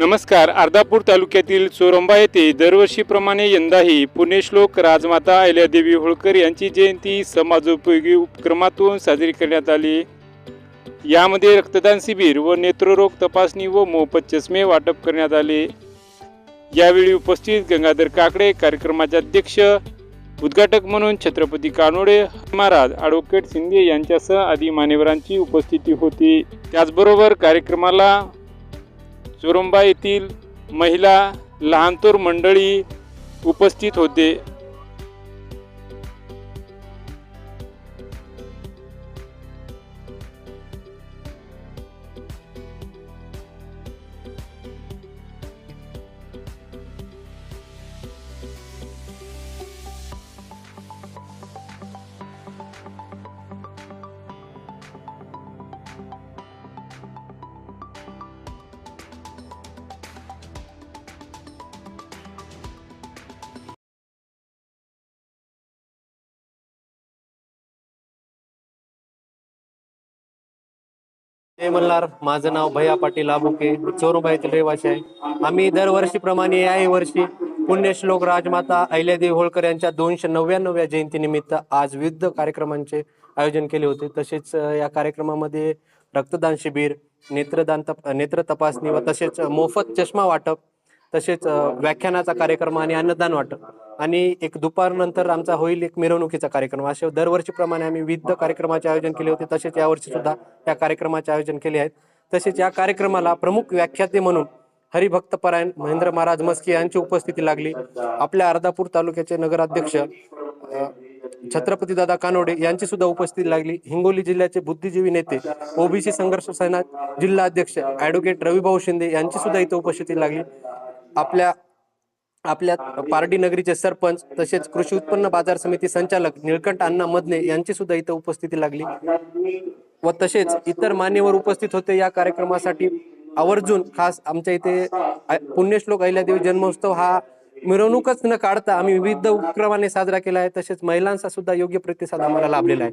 नमस्कार. अर्धापूर तालुक्यातील चोरंबा येथे दरवर्षीप्रमाणे यंदाही पुण्यश्लोक राजमाता अहिल्यादेवी होळकर यांची जयंती समाजोपयोगी उपक्रमातून साजरी करण्यात आली. यामध्ये रक्तदान शिबिर व नेत्ररोग तपासणी व मोफत चष्मे वाटप करण्यात आले. यावेळी उपस्थित गंगाधर काकडे कार्यक्रमाचे अध्यक्ष उद्घाटक म्हणून छत्रपती कानोडे महाराज ॲडव्होकेट शिंदे यांच्यासह आदी मान्यवरांची उपस्थिती होती. त्याचबरोबर कार्यक्रमाला चोरंबा येथील महिला लहानतोर मंडळी उपस्थित होते. मल्हार माझं नाव भैया पाटील आबुके चोरुबा येथील रहिवासी आहे. आम्ही दरवर्षीप्रमाणे याही वर्षी पुण्यश्लोक राजमाता अहिल्यादेवी होळकर यांच्या दोनशे नव्याण्णव्या जयंतीनिमित्त आज विविध कार्यक्रमांचे आयोजन केले होते. तसेच या कार्यक्रमामध्ये रक्तदान शिबिर नेत्रदान तप नेत्र तपासणी व तसेच मोफत चष्मा वाटप तसेच व्याख्यानाचा कार्यक्रम आणि अन्नदान वाटप. आणि एक दुपारनंतर आमचा होईल एक मिरवणुकीचा कार्यक्रम. असे दरवर्षीप्रमाणे आम्ही विविध कार्यक्रमाचे आयोजन केले होते. तसेच यावर्षी सुद्धा या कार्यक्रमाचे आयोजन केले आहेत. तसेच या कार्यक्रमाला प्रमुख व्याख्याते म्हणून हरिभक्त परायण महेंद्र महाराज मस्के यांची उपस्थिती लागली. आपल्या अर्धापूर तालुक्याचे नगराध्यक्ष छत्रपती दादा कानोडे यांची सुद्धा उपस्थिती लागली. हिंगोली जिल्ह्याचे बुद्धिजीवी नेते ओबीसी संघर्ष सेना जिल्हा अध्यक्ष ऍडव्होकेट रविभाऊ शिंदे यांची सुद्धा इथे उपस्थिती लागली. आपल्या आपल्या पारडी नगरीचे सरपंच तसेच कृषी उत्पन्न बाजार समिती संचालक निळकंठ अण्णा मदने यांची सुद्धा इथं उपस्थिती लागली. व तसेच इतर मान्यवर उपस्थित होते या कार्यक्रमासाठी आवर्जून खास आमच्या इथे पुण्यश्लोक अहिल्यादेवी जन्मोत्सव हा मिरवणूकच न काढता आम्ही विविध उपक्रमाने साजरा केला आहे. तसेच महिलांचा सुद्धा योग्य प्रतिसाद आम्हाला लाभलेला आहे.